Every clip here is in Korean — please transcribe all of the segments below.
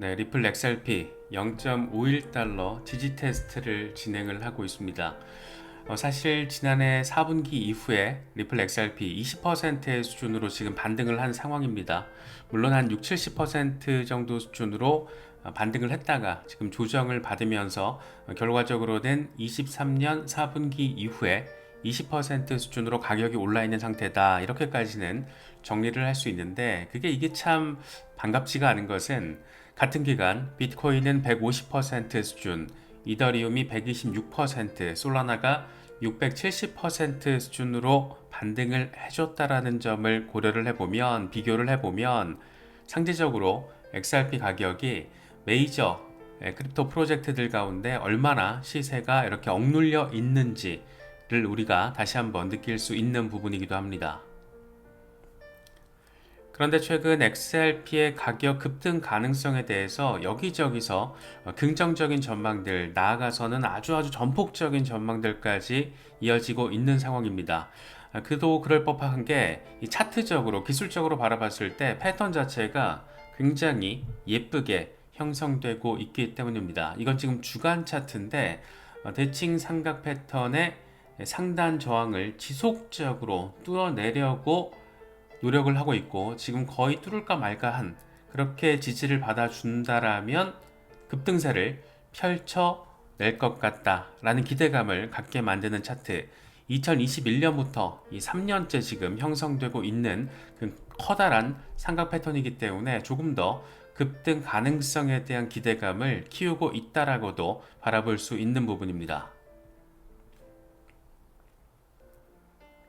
네, 리플 XRP 0.51달러 지지 테스트를 진행을 하고 있습니다. 어, 사실 지난해 4분기 이후에 리플 XRP 20%의 수준으로 지금 반등을 한 상황입니다. 물론 한 6, 70% 정도 수준으로 어, 반등을 했다가 지금 조정을 받으면서 어, 결과적으로는 23년 4분기 이후에 20% 수준으로 가격이 올라 있는 상태다. 이렇게까지는 정리를 할 수 있는데 그게 이게 참 반갑지가 않은 것은 같은 기간 비트코인은 150% 수준, 이더리움이 126%, 솔라나가 670% 수준으로 반등을 해줬다라는 점을 고려를 해보면 비교를 해보면 상대적으로 XRP 가격이 메이저 예, 크립토 프로젝트들 가운데 얼마나 시세가 이렇게 억눌려 있는지를 우리가 다시 한번 느낄 수 있는 부분이기도 합니다. 그런데 최근 XRP의 가격 급등 가능성에 대해서 여기저기서 어, 긍정적인 전망들, 나아가서는 아주 아주 전폭적인 전망들까지 이어지고 있는 상황입니다. 아, 그도 그럴 법한 게 차트적으로, 기술적으로 바라봤을 때 패턴 자체가 굉장히 예쁘게 형성되고 있기 때문입니다. 이건 지금 주간 차트인데 어, 대칭 삼각 패턴의 상단 저항을 지속적으로 뚫어내려고 노력을 하고 있고 지금 거의 뚫을까 말까 한 그렇게 지지를 받아준다라면 급등세를 펼쳐낼 것 같다라는 기대감을 갖게 만드는 차트 2021년부터 이 3년째 지금 형성되고 있는 그 커다란 삼각 패턴이기 때문에 조금 더 급등 가능성에 대한 기대감을 키우고 있다라고도 바라볼 수 있는 부분입니다.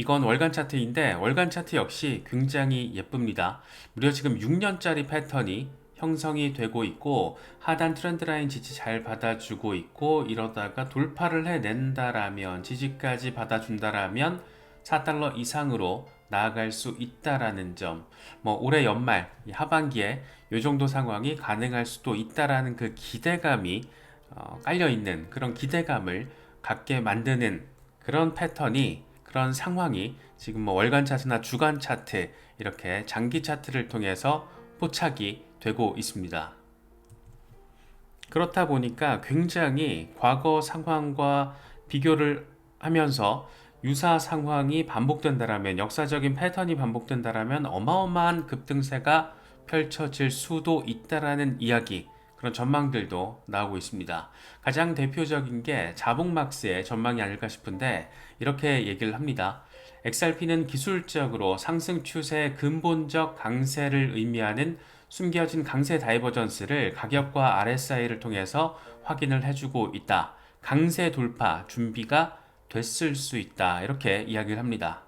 이건 월간 차트인데 월간 차트 역시 굉장히 예쁩니다. 무려 지금 6년짜리 패턴이 형성이 되고 있고 하단 트렌드 라인 지지 잘 받아주고 있고 이러다가 돌파를 해낸다라면 지지까지 받아준다라면 4달러 이상으로 나아갈 수 있다라는 점. 뭐 올해 연말 하반기에 이 정도 상황이 가능할 수도 있다라는 그 기대감이 어, 깔려 있는 그런 기대감을 갖게 만드는 그런 패턴이 그런 상황이 지금 뭐 월간 차트나 주간 차트 이렇게 장기 차트를 통해서 포착이 되고 있습니다. 그렇다 보니까 굉장히 과거 상황과 비교를 하면서 유사 상황이 반복된다라면 역사적인 패턴이 반복된다라면 어마어마한 급등세가 펼쳐질 수도 있다라는 이야기 그런 전망들도 나오고 있습니다. 가장 대표적인 게 자봉막스의 전망이 아닐까 싶은데 이렇게 얘기를 합니다. XRP는 기술적으로 상승 추세의 근본적 강세를 의미하는 숨겨진 강세 다이버전스를 가격과 RSI를 통해서 확인을 해주고 있다. 강세 돌파 준비가 됐을 수 있다. 이렇게 이야기를 합니다.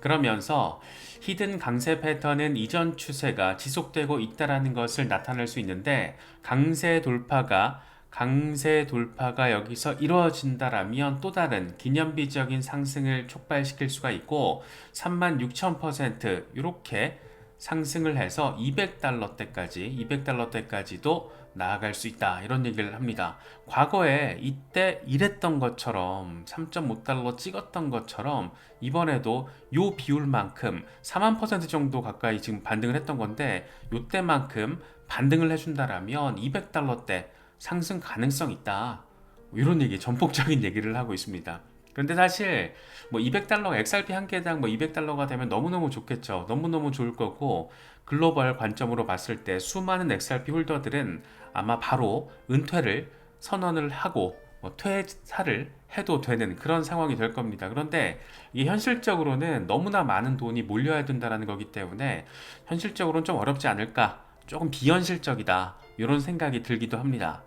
그러면서 히든 강세 패턴은 이전 추세가 지속되고 있다라는 것을 나타낼 수 있는데 강세 돌파가 강세 돌파가 여기서 이루어진다라면 또 다른 기념비적인 상승을 촉발시킬 수가 있고 36,000% 이렇게 상승을 해서 200달러대까지 200달러대까지도 나아갈 수 있다 이런 얘기를 합니다. 과거에 이때 이랬던 것처럼 3.5달러 찍었던 것처럼 이번에도 요 비율만큼 4만 퍼센트 정도 가까이 지금 반등을 했던 건데 요때만큼 반등을 해준다라면 200달러대 상승 가능성 있다 이런 얘기 전폭적인 얘기를 하고 있습니다. 그런데 사실 뭐 200달러 XRP 한 개당 뭐 200달러가 되면 너무너무 좋겠죠. 너무너무 좋을 거고 글로벌 관점으로 봤을 때 수많은 XRP 홀더들은 아마 바로 은퇴를 선언을 하고 뭐 퇴사를 해도 되는 그런 상황이 될 겁니다. 그런데 이게 현실적으로는 너무나 많은 돈이 몰려야 된다는 거기 때문에 현실적으로는 좀 어렵지 않을까, 조금 비현실적이다 이런 생각이 들기도 합니다.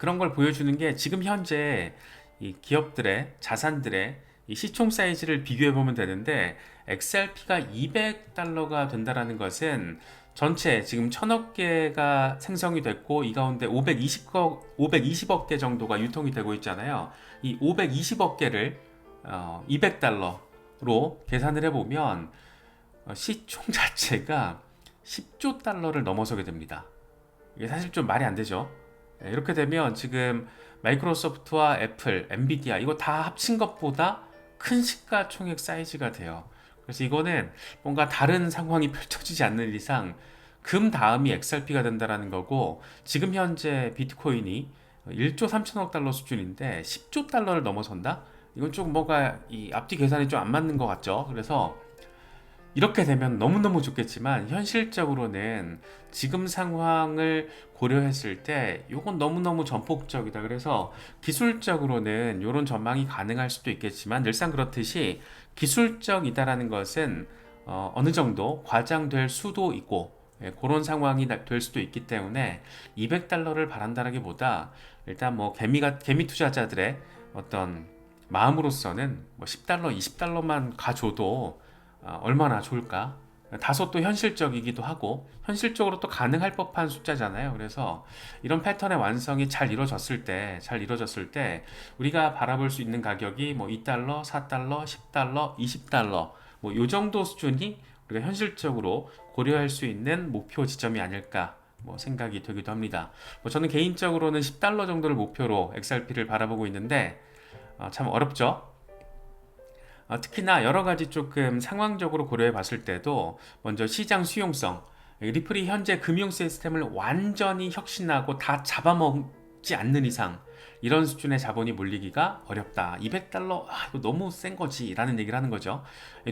그런 걸 보여주는 게 지금 현재 이 기업들의 자산들의 이 시총 사이즈를 비교해 보면 되는데 XRP가 200달러가 된다라는 것은 전체 지금 천억 개가 생성이 됐고 이 가운데 520억 520억 개 정도가 유통이 되고 있잖아요. 이 520억 개를 어, 200달러로 계산을 해보면 어, 시총 자체가 10조 달러를 넘어서게 됩니다. 이게 사실 좀 말이 안 되죠. 네, 이렇게 되면 지금 마이크로소프트와 애플, 엔비디아 이거 다 합친 것보다 큰 시가총액 사이즈가 돼요. 그래서 이거는 뭔가 다른 상황이 펼쳐지지 않는 이상 금 다음이 XRP가 된다라는 거고 지금 현재 비트코인이 1조 3천억 달러 수준인데 10조 달러를 넘어선다? 이건 조금 뭐가 이 앞뒤 계산이 좀 안 맞는 것 같죠. 그래서 이렇게 되면 너무너무 좋겠지만 현실적으로는 지금 상황을 고려했을 때 이건 너무너무 전폭적이다. 그래서 기술적으로는 이런 전망이 가능할 수도 있겠지만 늘상 그렇듯이 기술적이다라는 것은 어, 어느 정도 과장될 수도 있고 예, 그런 상황이 나- 될 수도 있기 때문에 200달러를 바란다라기보다 일단 뭐 개미가 개미 투자자들의 어떤 마음으로서는 뭐 10달러, 20달러만 가줘도 어, 얼마나 좋을까? 다소 또 현실적이기도 하고 현실적으로 또 가능할 법한 숫자잖아요. 그래서 이런 패턴의 완성이 잘 이루어졌을 때, 잘 이루어졌을 때 우리가 바라볼 수 있는 가격이 뭐 2달러, 4달러, 10달러, 20달러 뭐 요 정도 수준이 우리가 현실적으로 고려할 수 있는 목표 지점이 아닐까 뭐 생각이 되기도 합니다. 뭐 저는 개인적으로는 10달러 정도를 목표로 XRP를 바라보고 있는데 어, 참 어렵죠. 어, 특히나 여러 가지 조금 상황적으로 고려해 봤을 때도 먼저 시장 수용성 리플이 현재 금융 시스템을 완전히 혁신하고 다 잡아먹지 않는 이상 이런 수준의 자본이 몰리기가 어렵다. 200달러 아, 이거 너무 센 거지 라는 얘기를 하는 거죠.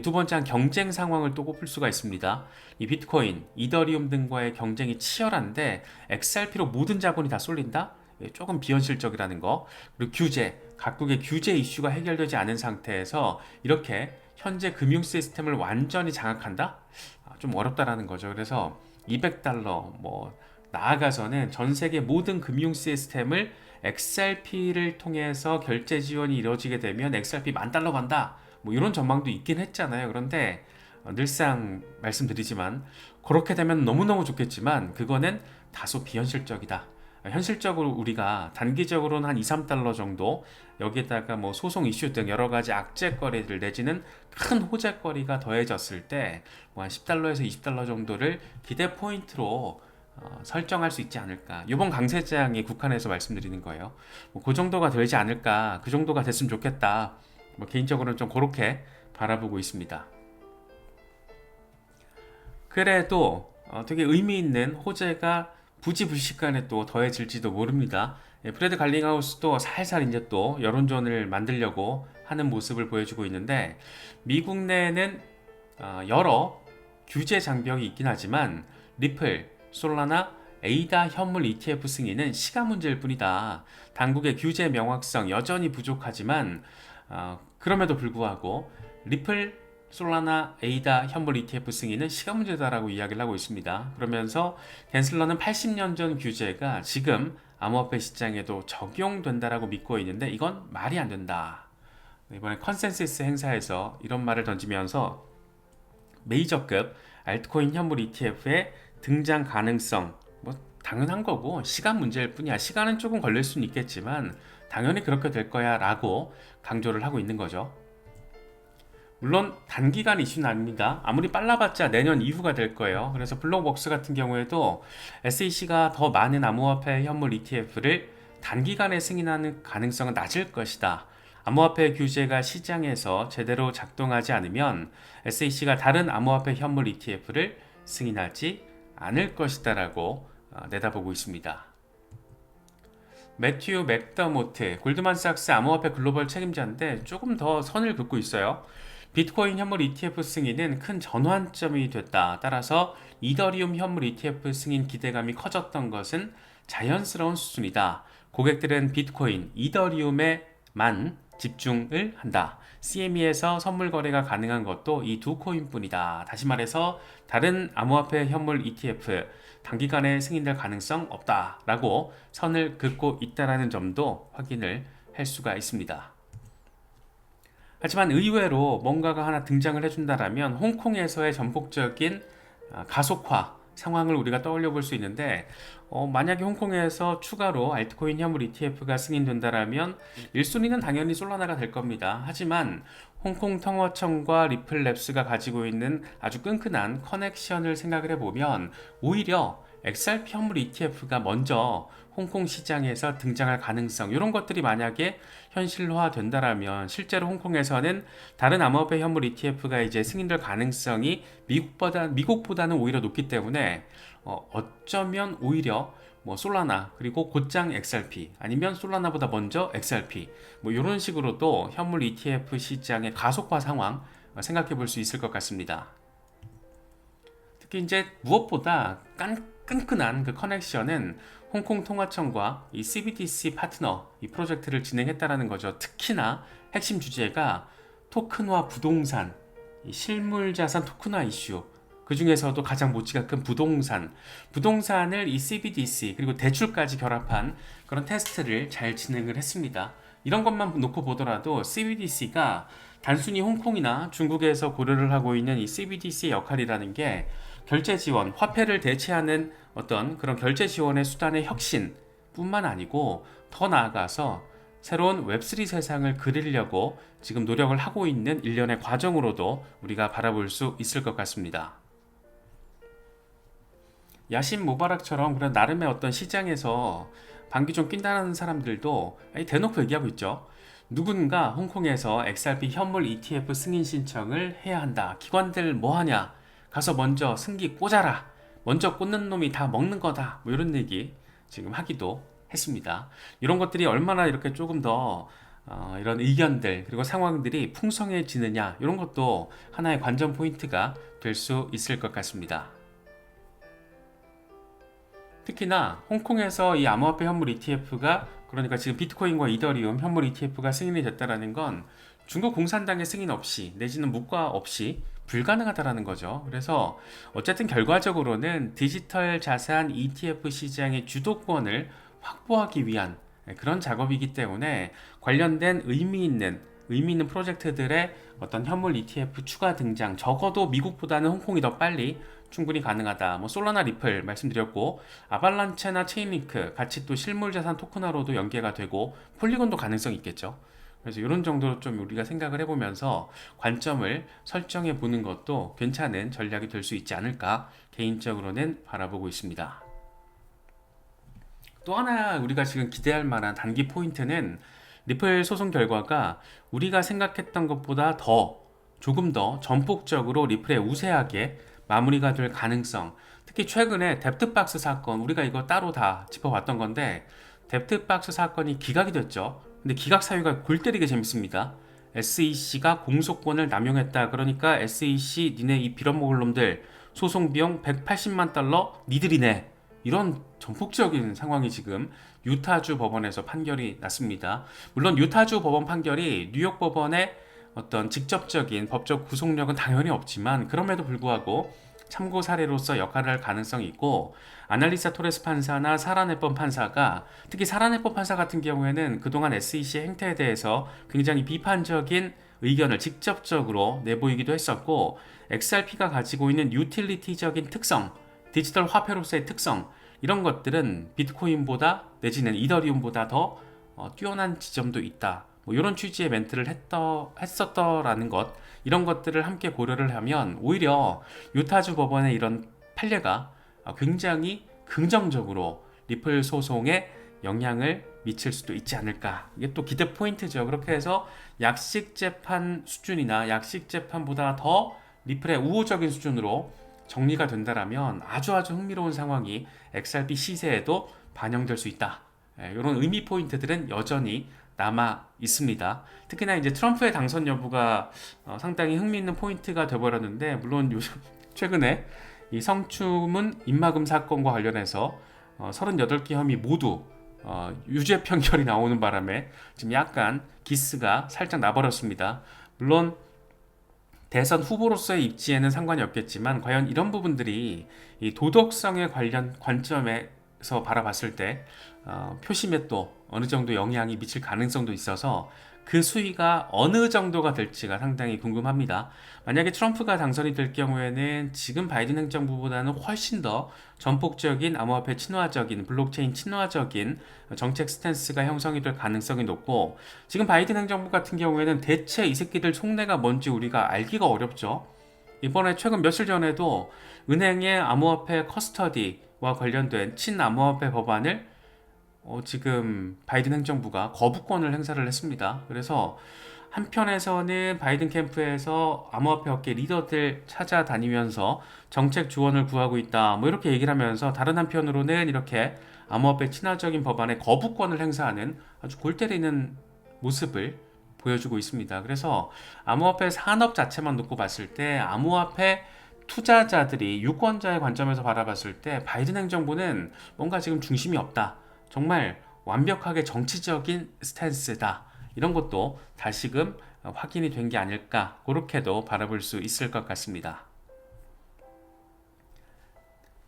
두 번째는 경쟁 상황을 또 꼽을 수가 있습니다. 이 비트코인, 이더리움 등과의 경쟁이 치열한데 XRP로 모든 자본이 다 쏠린다? 예, 조금 비현실적이라는 거. 그리고 규제, 각국의 규제 이슈가 해결되지 않은 상태에서 이렇게 현재 금융 시스템을 완전히 장악한다? 아, 좀 어렵다라는 거죠. 그래서 200달러, 뭐 나아가서는 전 세계 모든 금융 시스템을 XRP를 통해서 결제 지원이 이루어지게 되면 XRP 만 달러 간다. 뭐 이런 전망도 있긴 했잖아요. 그런데 어, 늘상 말씀드리지만 그렇게 되면 너무너무 좋겠지만 그거는 다소 비현실적이다. 현실적으로 우리가 단기적으로는 한 2, 3달러 정도 여기에다가 뭐 소송 이슈 등 여러 가지 악재거리들 내지는 큰 호재거리가 더해졌을 때 뭐 한 10달러에서 20달러 정도를 기대 포인트로 어, 설정할 수 있지 않을까. 이번 강세장이 국한해서 말씀드리는 거예요. 뭐 그 정도가 되지 않을까. 그 정도가 됐으면 좋겠다. 뭐 개인적으로는 좀 그렇게 바라보고 있습니다. 그래도 어, 되게 의미 있는 호재가 부지불식간에 또 더해질지도 모릅니다. 예, 프레드 갈링하우스도 살살 이제 또 여론전을 만들려고 하는 모습을 보여주고 있는데 미국 내에는 어, 여러 규제 장벽이 있긴 하지만 리플, 솔라나, 에이다 현물 ETF 승인은 시간 문제일 뿐이다. 당국의 규제 명확성 여전히 부족하지만 어, 그럼에도 불구하고 리플, 솔라나, 에이다 현물 ETF 승인은 시간 문제다라고 이야기를 하고 있습니다. 그러면서 겐슬러는 80년 전 규제가 지금 암호화폐 시장에도 적용된다라고 믿고 있는데 이건 말이 안 된다. 이번에 컨센서스 행사에서 이런 말을 던지면서 메이저급 알트코인 현물 ETF의 등장 가능성 뭐 당연한 거고 시간 문제일 뿐이야. 시간은 조금 걸릴 수는 있겠지만 당연히 그렇게 될 거야라고 강조를 하고 있는 거죠. 물론 단기간 이슈는 아닙니다. 아무리 빨라봤자 내년 이후가 될 거예요. 그래서 블록웍스 같은 경우에도 SEC가 더 많은 암호화폐 현물 ETF를 단기간에 승인하는 가능성은 낮을 것이다. 암호화폐 규제가 시장에서 제대로 작동하지 않으면 SEC가 다른 암호화폐 현물 ETF를 승인하지 않을 것이다라고 어, 내다보고 있습니다. 매튜 맥더모트 골드만삭스 암호화폐 글로벌 책임자인데 조금 더 선을 긋고 있어요. 비트코인 현물 ETF 승인은 큰 전환점이 됐다. 따라서 이더리움 현물 ETF 승인 기대감이 커졌던 것은 자연스러운 수준이다. 고객들은 비트코인, 이더리움에만 집중을 한다. CME에서 선물 거래가 가능한 것도 이 두 코인뿐이다. 다시 말해서 다른 암호화폐 현물 ETF 단기간에 승인될 가능성 없다라고 선을 긋고 있다라는 점도 확인을 할 수가 있습니다. 하지만 의외로 뭔가가 하나 등장을 해준다라면 홍콩에서의 전폭적인 아, 가속화 상황을 우리가 떠올려 볼 수 있는데 어, 만약에 홍콩에서 추가로 알트코인 현물 ETF가 승인된다라면 1순위는 당연히 솔라나가 될 겁니다. 하지만 홍콩 통화청과 리플랩스가 가지고 있는 아주 끈끈한 커넥션을 생각을 해보면 오히려 XRP 현물 ETF가 먼저 홍콩 시장에서 등장할 가능성 이런 것들이 만약에 현실화 된다라면 실제로 홍콩에서는 다른 암호화폐 현물 ETF가 이제 승인될 가능성이 미국보다 미국보다는 오히려 높기 때문에 어, 어쩌면 오히려 뭐 솔라나 그리고 곧장 XRP 아니면 솔라나보다 먼저 XRP 뭐 이런 식으로도 현물 ETF 시장의 가속화 상황 어, 생각해 볼 수 있을 것 같습니다. 특히 이제 무엇보다 깐, 끈끈한 그 커넥션은 홍콩 통화청과 이 CBDC 파트너 이 프로젝트를 진행했다라는 거죠. 특히나 핵심 주제가 토큰화 부동산, 이 실물 자산 토큰화 이슈. 그 중에서도 가장 큰 부동산, 부동산을 이 CBDC 그리고 대출까지 결합한 그런 테스트를 잘 진행을 했습니다. 이런 것만 놓고 보더라도 CBDC가 단순히 홍콩이나 중국에서 고려를 하고 있는 이 CBDC의 역할이라는 게 결제 지원, 화폐를 대체하는 어떤 그런 결제 지원의 수단의 혁신 뿐만 아니고 더 나아가서 새로운 웹3 세상을 그리려고 지금 노력을 하고 있는 일련의 과정으로도 우리가 바라볼 수 있을 것 같습니다. 야신 모바락처럼 그런 나름의 어떤 시장에서 방귀 좀 낀다는 사람들도 대놓고 얘기하고 있죠. 누군가 홍콩에서 XRP 현물 ETF 승인 신청을 해야 한다. 기관들 뭐 하냐? 가서 먼저 승기 꽂아라. 먼저 꽂는 놈이 다 먹는 거다. 뭐 이런 얘기 지금 하기도 했습니다. 이런 것들이 얼마나 이렇게 조금 더 어, 이런 의견들 그리고 상황들이 풍성해지느냐 이런 것도 하나의 관전 포인트가 될 수 있을 것 같습니다. 특히나 홍콩에서 이 암호화폐 현물 ETF가 그러니까 지금 비트코인과 이더리움 현물 ETF가 승인이 됐다라는 건 중국 공산당의 승인 없이 내지는 무과 없이 불가능하다라는 거죠. 그래서 어쨌든 결과적으로는 디지털 자산 ETF 시장의 주도권을 확보하기 위한 그런 작업이기 때문에 관련된 의미 있는 의미 있는 프로젝트들의 어떤 현물 ETF 추가 등장 적어도 미국보다는 홍콩이 더 빨리 충분히 가능하다. 뭐 솔라나 리플 말씀드렸고 아발란체나 체인링크 같이 또 실물 자산 토큰화로도 연계가 되고 폴리곤도 가능성이 있겠죠. 그래서 이런 정도로 좀 우리가 생각을 해보면서 관점을 설정해 보는 것도 괜찮은 전략이 될 수 있지 않을까 개인적으로는 바라보고 있습니다. 또 하나 우리가 지금 기대할 만한 단기 포인트는 리플 소송 결과가 우리가 생각했던 것보다 더 조금 더 전폭적으로 리플에 우세하게 마무리가 될 가능성 특히 최근에 뎁트박스 사건 우리가 이거 따로 다 짚어봤던 건데 뎁트박스 사건이 기각이 됐죠 근데 기각 사유가 골 때리게 재밌습니다. SEC가 공소권을 남용했다. 그러니까 SEC 니네 이 빌어먹을 놈들 소송 비용 180만 달러 니들이 내 이런 전폭적인 상황이 지금 유타주 법원에서 판결이 났습니다. 물론 유타주 법원 판결이 뉴욕 법원의 어떤 직접적인 법적 구속력은 당연히 없지만 그럼에도 불구하고 참고 사례로서 역할을 할 가능성이 있고 아날리사 토레스 판사나 사라네법 판사가 특히 사라네법 판사 같은 경우에는 그동안 SEC의 행태에 대해서 굉장히 비판적인 의견을 직접적으로 내보이기도 했었고 XRP가 가지고 있는 유틸리티적인 특성 디지털 화폐로서의 특성 이런 것들은 비트코인보다 내지는 이더리움보다 더 어, 뛰어난 지점도 있다. 뭐 이런 취지의 멘트를 했더, 했었더라는 것 이런 것들을 함께 고려를 하면 오히려 유타주 법원의 이런 판례가 굉장히 긍정적으로 리플 소송에 영향을 미칠 수도 있지 않을까. 이게 또 기대 포인트죠. 그렇게 해서 약식 재판 수준이나 약식 재판보다 더 리플의 우호적인 수준으로 정리가 된다라면 아주 아주 흥미로운 상황이 XRP 시세에도 반영될 수 있다. 이런 예, 의미 포인트들은 여전히 남아 있습니다. 특히나 이제 트럼프의 당선 여부가 어, 상당히 흥미있는 포인트가 되버렸는데 물론 요즘 최근에 이 성추문 입막음 사건과 관련해서 38개 어, 혐의 모두 어, 유죄 판결이 나오는 바람에 지금 약간 기스가 살짝 나버렸습니다. 물론 대선 후보로서의 입지에는 상관이 없겠지만 과연 이런 부분들이 이 도덕성에 관련 관점에 서 바라봤을 때 어, 표심에 또 어느 정도 영향이 미칠 가능성도 있어서 그 수위가 어느 정도가 될지가 상당히 궁금합니다. 만약에 트럼프가 당선이 될 경우에는 지금 바이든 행정부보다는 훨씬 더 전폭적인 암호화폐 친화적인 블록체인 친화적인 정책 스탠스가 형성이 될 가능성이 높고 지금 바이든 행정부 같은 경우에는 대체 이 새끼들 속내가 뭔지 우리가 알기가 어렵죠. 이번에 최근 며칠 전에도 은행의 암호화폐 커스터디 와 관련된 친암호화폐 법안을 어, 지금 바이든 행정부가 거부권을 행사를 했습니다. 그래서 한편에서는 바이든 캠프에서 암호화폐 업계 리더들 찾아다니면서 정책 지원을 구하고 있다. 뭐 이렇게 얘기를 하면서 다른 한편으로는 이렇게 암호화폐 친화적인 법안에 거부권을 행사하는 아주 골 때리는 모습을 보여주고 있습니다. 그래서 암호화폐 산업 자체만 놓고 봤을 때 암호화폐 투자자들이 유권자의 관점에서 바라봤을 때 바이든 행정부는 뭔가 지금 중심이 없다. 정말 완벽하게 정치적인 스탠스다. 이런 것도 다시금 확인이 된 게 아닐까 그렇게도 바라볼 수 있을 것 같습니다.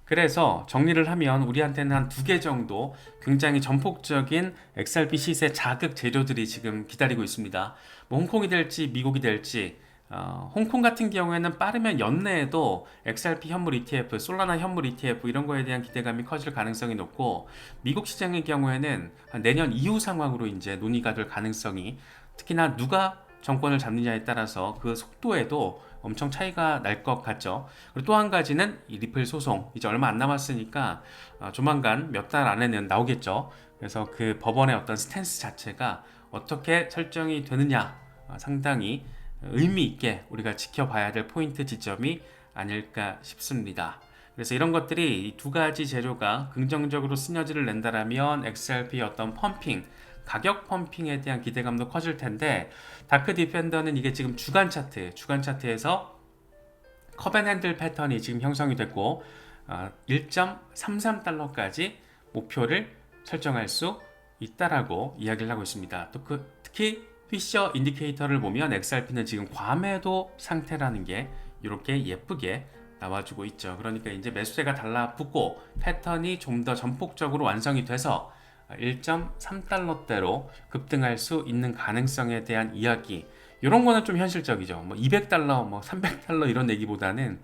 그래서 정리를 하면 우리한테는 한 두 개 정도 굉장히 전폭적인 XRP 시세 자극 재료들이 지금 기다리고 있습니다. 뭐 홍콩이 될지 미국이 될지 어, 홍콩 같은 경우에는 빠르면 연내에도 XRP 현물 ETF, 솔라나 현물 ETF 이런 거에 대한 기대감이 커질 가능성이 높고 미국 시장의 경우에는 한 내년 이후 상황으로 이제 논의가 될 가능성이 특히나 누가 정권을 잡느냐에 따라서 그 속도에도 엄청 차이가 날 것 같죠. 그리고 또 한 가지는 이 리플 소송 이제 얼마 안 남았으니까 어, 조만간 몇 달 안에는 나오겠죠. 그래서 그 법원의 어떤 스탠스 자체가 어떻게 설정이 되느냐 어, 상당히 의미 있게 우리가 지켜봐야 될 포인트 지점이 아닐까 싶습니다. 그래서 이런 것들이 이 두 가지 재료가 긍정적으로 시너지를 낸다라면 XRP 어떤 펌핑 가격 펌핑에 대한 기대감도 커질 텐데 다크 디펜더는 이게 지금 주간 차트 주간 차트에서 커벤 핸들 패턴이 지금 형성이 됐고 어, 1.33달러까지 목표를 설정할 수 있다라고 이야기를 하고 있습니다. 또 그, 특히 피셔 인디케이터를 보면 XRP는 지금 과매도 상태라는 게 이렇게 예쁘게 나와주고 있죠. 그러니까 이제 매수세가 달라붙고 패턴이 좀 더 전폭적으로 완성이 돼서 1.3달러대로 급등할 수 있는 가능성에 대한 이야기. 이런 거는 좀 현실적이죠. 뭐 200달러, 뭐 300달러 이런 얘기보다는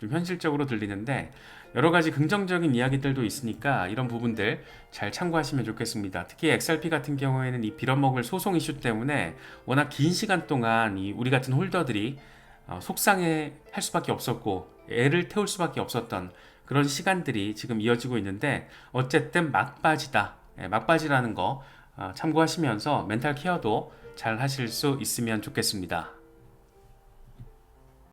좀 현실적으로 들리는데 여러 가지 긍정적인 이야기들도 있으니까 이런 부분들 잘 참고하시면 좋겠습니다. 특히 XRP 같은 경우에는 이 빌어먹을 소송 이슈 때문에 워낙 긴 시간 동안 이 우리 같은 홀더들이 어, 속상해 할 수밖에 없었고 애를 태울 수밖에 없었던 그런 시간들이 지금 이어지고 있는데 어쨌든 막바지다. 예, 막바지라는 거 어, 참고하시면서 멘탈 케어도 잘 하실 수 있으면 좋겠습니다.